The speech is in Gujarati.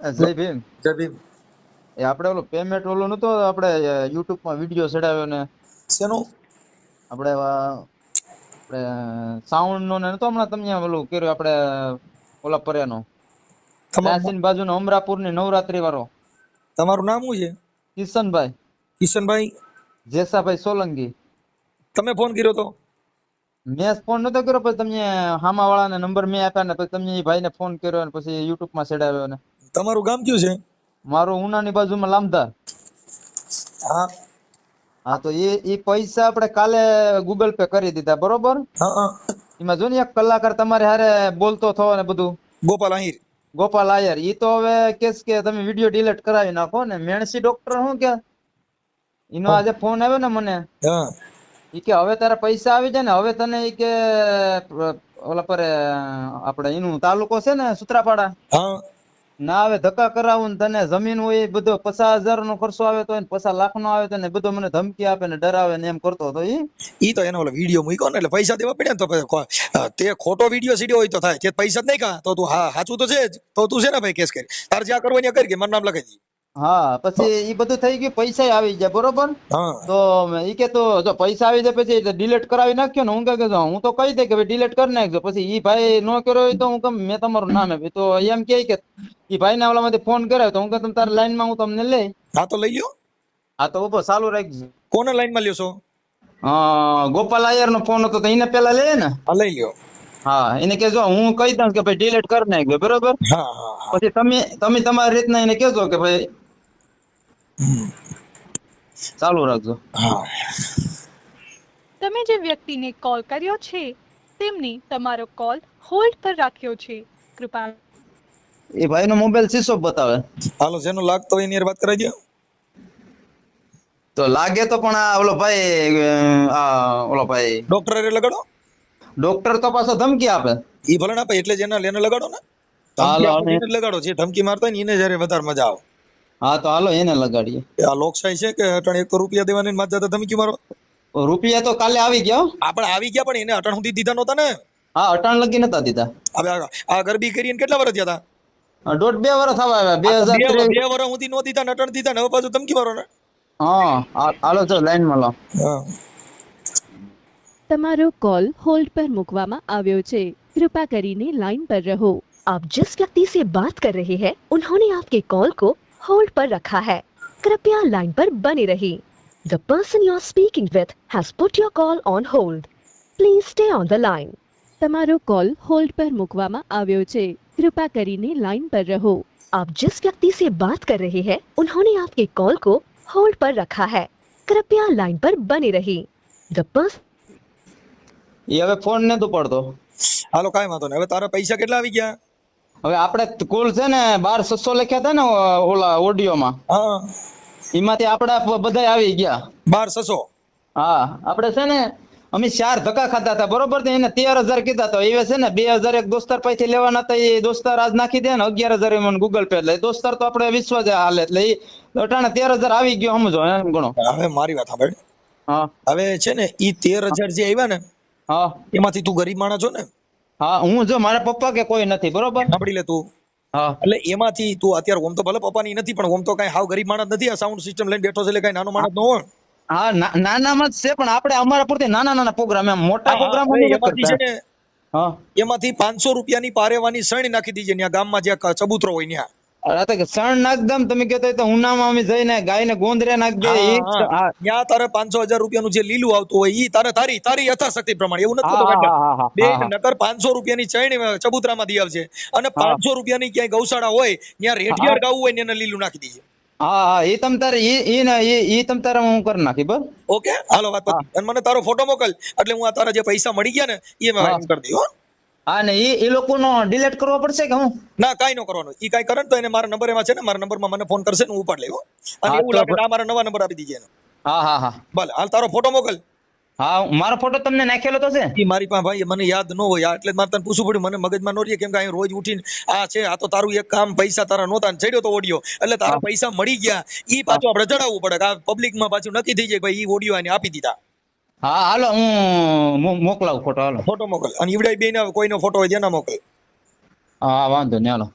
જય ભીમ. જય ભીમ. એ આપણે ઓલું પેમેન્ટ ઓલું નતો આપણે યુટ્યુબમાં વીડિયો ચડાવ્યો ને. શેનો? આપણે આપણે સાઉન્ડ નો ને નતો હમણાં તમને ઓલું કર્યું આપણે ઓલા પર્યાનો તમારું બાજુ બાજુનો અમરાપુરની નવરાત્રી વાળો. તમારું નામ શું છે? કિશનભાઈ. કિશનભાઈ? જેસાભાઈ સોલંકી. તમે ફોન કર્યો તો? મેં ફોન નતો કર્યો પછી તમને હામા વાળાને નંબર મેં આપ્યા ને પછી તમને એ ભાઈને ફોન કર્યો ને પછી યુટ્યુબમાં ચડાવ્યો ને. તમારું ગામ કયું છે? મારું ઉનાની બાજુમાં લામધાર. હા. હા તો એ એ પૈસા આપણે કાલે ગૂગલ પે કરી દીધા બરોબર? હા હા. એમાં જો ને એક કલાકાર તમારે હારે બોલતો થવો ને બધું. ગોપાલ આહિર. ગોપાલ આયર ઈ તો હવે કેસ કે તમે વીડિયો ડિલીટ કરાવી નાખો ને. મેણસી ડોક્ટર શું કે? એનો આજે ફોન આવ્યો ને મને. હા. ઈ કે હવે તારા પૈસા આવી જાય ને હવે તને ઈ કે ઓલા પર આપણે એનું તાલુકો છે ને સુત્રાપાડા. હા. ના હવે ધક્કા કરાવું ને તને જમીન હોય બધો પચાસ હજાર નો ખર્ચો આવે તો પચાસ લાખ નો આવે તો ને બધો મને ધમકી આપે ને ડરાવે ને એમ કરતો હતો ઈ. ઈ તો એનો વીડિયો મૂક્યો ને એટલે પૈસા દેવા પડ્યા ને તો તે ખોટો વીડિયો સીડ્યો હોય તો થાય, તે પૈસા જ નહીં ખા. તો તું હા, સાચું તો છે જ. તો તું છે ને ભાઈ કેસ કરી. તારે જ્યાં કરવાની કરી કે, મારું નામ લખાઈ દી. હા પછી એ બધું થઈ ગયું પૈસા આવી ગયા બરોબર? તો એ કે તો જો પૈસા આવી જાય પછી ડિલીટ કરાવી નાખ્યો ને હું કે કે હું તો કહી દે કે ભાઈ ડિલીટ કરી નાખજો પછી એ ભાઈ નો કર્યો હોય તો હું કેમ મેં તમારું નામ આપ્યું. તો એમ કહે કે એ ભાઈ ના ઓલામાંથી ફોન કર્યો તો હું કે તમે તારા લાઈનમાં હું તમને લઈ હા તો લઈ લ્યો. હા તો ઊભો ચાલુ રાખજો. કોને લાઈનમાં લ્યો છો? ગોપાલ આયર નો ફોન હતો તો એને પેલા લે ને. હા લઈ લ્યો. હા એને કે જો હું કહી દઉં કે ભાઈ ડિલીટ કરી નાખજો બરોબર? હા પછી તમે તમે તમારી રીતના એને કેજો કે ભાઈ. ચાલુ રાખજો. હા. તમે જે વ્યક્તિને કોલ કર્યો છે તેમની તમારો કોલ હોલ્ડ પર રાખ્યો છે. કૃપા એ ભાઈ નો મોબાઈલ સીસો બતાવે? હાલો જેનો લાગતો હોય એની વાત કરાઈ દો. તો લાગે તો પણ આ ઓલો ભાઈ આ ઓલો ભાઈ. ડોક્ટર એ લગાડો. ડોક્ટર તો પાછો ધમકી આપે. ઈ ભલે ના આપે એટલે જેના એના એને લગાડો ને. લગાડો. જે ધમકી મારતો હોય ને એને જયારે વધારે મજા આવે. હા તો હાલો એને લગાડીએ એ આ લોકશાહી છે કે અટાણે એક તો રૂપિયા દેવાની ને માથે જતા ધમકી મારો રૂપિયા તો કાલે આવી ગયા હો. આપણે આવી ગયા પણ એને અટાણ સુધી દીધા નહોતા ને હા અટાણ લગી નતા દીધા હવે આ- આ ગરબી કરીને કેટલા વર્ષ થયા હતા આ દોઢ બે વર્ષ થવા આવ્યા બે આ તો હજાર બે ત્રેવીસ બે વર્ષ સુધી નો દીધા ને અટાણ દીધા ને હવે પાછું ધમકી મારો ને હા હા, હાલો ચલો લાઈન માં લો હા તમારો કોલ હોલ્ડ પર મૂકવામાં આવ્યો છે कृपया કરીને लाइन पर रहो आप जिस व्यक्ति से बात कर रहे हैं उन्होंने आपके कॉल को होल्ड पर रखा है कृपया लाइन पर बने रहिए the person you are speaking with has put your call on hold please stay on the line તમારો કોલ હોલ્ડ પર મૂકવામાં આવ્યો છે कृपया કરીને લાઇન પર રહો आप जिस व्यक्ति से बात कर रहे हैं उन्होंने आपके कॉल को होल्ड पर रखा है कृपया लाइन पर बने रहिए द पर्सन એ હવે ફોન નતો પડતો હાલો કાંઈ વાંધો નહીં હવે તારા પૈસા કેટલા આવી ગયા હવે આપણે કુલ છે ને બાર છસો લખ્યા હતા ને ઓલા ઓડિયોમાં. એમાંથી આપડા બધા આવી ગયા. બાર છસો હા આપણે છે ને અમે ચાર ધક્કા ખાધા હતા બરોબર ને? એને તેર હજાર કીધા તો એ છે ને બે હજાર એક દોસ્તાર પાસેથી લેવાના હતા એ દોસ્તાર આજ નાખી દે ને અગિયાર હજાર એમ મને ગૂગલ પે એટલે. એ દોસ્તાર તો આપણે વિશ્વ જ હાલે એટલે એ અટાણે તેર હજાર આવી ગયો સમજો એમ ગણો. હવે મારી વાત સાંભળ. હા. હવે છે ને ઈ તેર હજાર જે આવ્યા ને હા. એમાંથી તું ગરીબ માણસ છો ને હા હું જો મારા પપ્પા કે કોઈ નથી બરોબર? સાંભળી લે તું. હા. એટલે એમાંથી તું અત્યારે ઓમ તો ભલે પપ્પાની નથી પણ ઓમ તો કઈ હાવ ગરીબ માણસ નથી આ સાઉન્ડ સિસ્ટમ લઈને બેઠો છે એટલે કઈ નાનો માણસ નો હોય. હા નાનામાં જ છે પણ આપણે અમારા પૂરતી નાના નાના પ્રોગ્રામ એમ મોટા પ્રોગ્રામ એમાંથી છે ને એમાંથી પાંચસો રૂપિયાની પારેવાની સણી નાખી દીજે ત્યાં ગામમાં જ્યાં ચબૂતરો હોય ત્યાં અરે માં નાખ દમ તમે કહેતો તો ઉનામાં અમે જઈને ગાયને ગોંદરે નાખ દે ઈ. જ- હા, હા. ત્યાં તારે પાંચસો હજાર રૂપિયાનું જે લીલું આવતું હોય ઈ તારે તારી તારી યથાશક્તિ પ્રમાણે એવું નથી હા, થતું હા, કાકા. હા, હા, બે હા, હા. નકર પાંચસો રૂપિયાની ચૈણી ચબૂતરામાં દી આવશે અને પાંચસો રૂપિયાની ક્યાંય ગૌશાળા હોય ત્યાં રેઠિયાર ગાવું હોય ને એને લીલું નાખી દીજે. હા હા એ તમ તારે એ એ ને એ તમ તારે હું કરી નાખી બસ. ઓકે? હાલો વાત અને મને તારો ફોટો મોકલ. એટલે હું આ તારા જે પૈસા મળી ગયા ને એ મેં કરી દઈ હો ને એ એ લોકોનો ડિલીટ કરવો પડશે કે હું? ના કાઈ નો કરવાનું. ઈ કાઈ કરે તો એને મારા નંબર એમાં છે ને મારા નંબરમાં મને ફોન કરશે ને હું ઉપાડ લેવો અને એવું લાગે આ મારા નવા નંબર આપી દીજે એનો. હા હા હા. ભલે હાલ તારો ફોટો મોકલ. હા મારો ફોટો તમને નાખેલો તો છે? ઈ મારી પાસે ભાઈ મને યાદ ન હોય એટલે મારે તને પૂછવું પડ્યું મને મગજમાં ન રહીએ કેમ કે અહીં રોજ ઉઠીને આ છે આ તો તારું એક કામ પૈસા તારા નહોતા ચડ્યો તો ઓડિયો. એટલે તારા પૈસા મળી ગયા. ઈ પાછું આપણે જણાવવું પડે આ પબ્લિકમાં પાછું નક્કી થઈ જાય ભાઈ ઈ ઓડિયો આને આપી દીધા. હા હાલો હું મોકલાવું ફોટો હાલો. ફોટો મોકલ. અને ઈવડાઈ બેન કોઈનો ફોટો હોય તેના મોકલ. હા વાંધો નહીં હાલો.